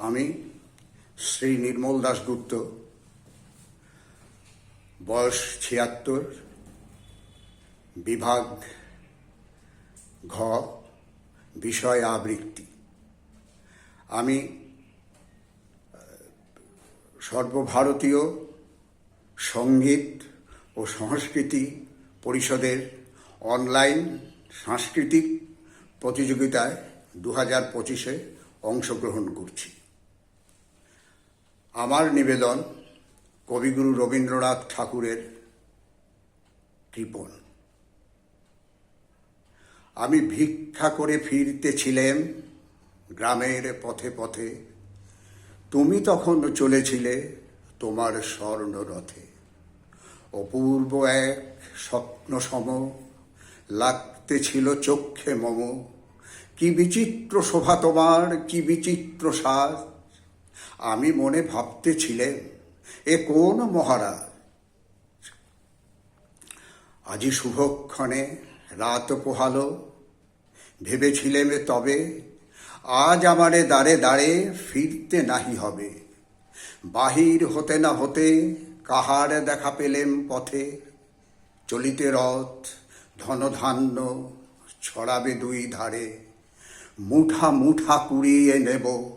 আমি শ্রী নির্মল দাশগুপ্ত, বয়স ছিয়াত্তর, বিভাগ ঘ, বিষয় আবৃত্তি। আমি সর্বভারতীয় সংগীত ও সংস্কৃতি পরিষদের অনলাইন সাংস্কৃতিক প্রতিযোগিতায় দু হাজার পঁচিশে অংশগ্রহণ করছি। আমার নিবেদন কবিগুরু রবীন্দ্রনাথ ঠাকুরের কৃপণ। আমি ভিক্ষা করে ফিরতেছিলেম গ্রামের পথে পথে। তুমি তখন চলেছিলে তোমার স্বর্ণরথে অপূর্ব এক স্বপ্ন সম লাগতে ছিল চক্ষে মম। কি বিচিত্র শোভা তোমার, কি বিচিত্র সাজ। আমি মনে ভাবতেছিলেন এ কোন মহারাজ? আজি শুভক্ষণে রাত পোহালো, ভেবেছিলেম তবে আজ আমারে দাঁড়ে দাঁড়ে ফিরতে নাহি হবে। বাহির হতে না হতে কাহার দেখা পেলেম পথে, চলিতে রথ, ধনধান্য ছড়াবে দুই ধারে, মুঠা মুঠা কুড়িয়ে নেব।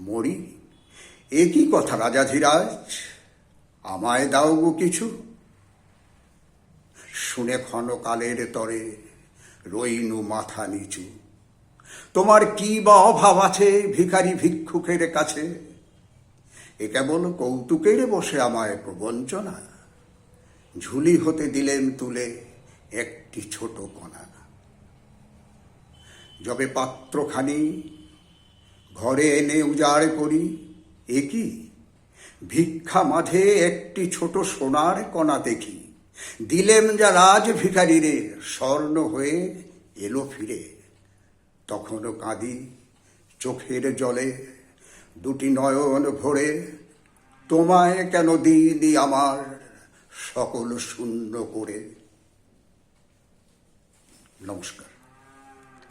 মরি? এ কি কথা রাজাধিরাজ আমায় দাও গো কিছু। শুনে ক্ষণকালের তরে রইনু মাথা নিচু। তোমার কি বা অভাব আছে ভিখারি ভিক্ষুকের কাছে? এ কেবল কৌতুকের বসে আমায় প্রবঞ্চনা। ঝুলি হতে দিলেন তুলে একটি ছোট কণা। যবে পাত্রখানি ঘরে এনে উজাড় করি। এ কি? ভিক্ষা মাঝে একটি ছোট সোনার কণা দেখি। দিলেম যা রাজ ভিখারিরে, স্বর্ণ হয়ে এলো ফিরে। তখনও কাঁদি চোখের জলে, দুটি নয়ন ভরে। তোমায় কেন দিইনি আমার সকল শূন্য করে? নমস্কার।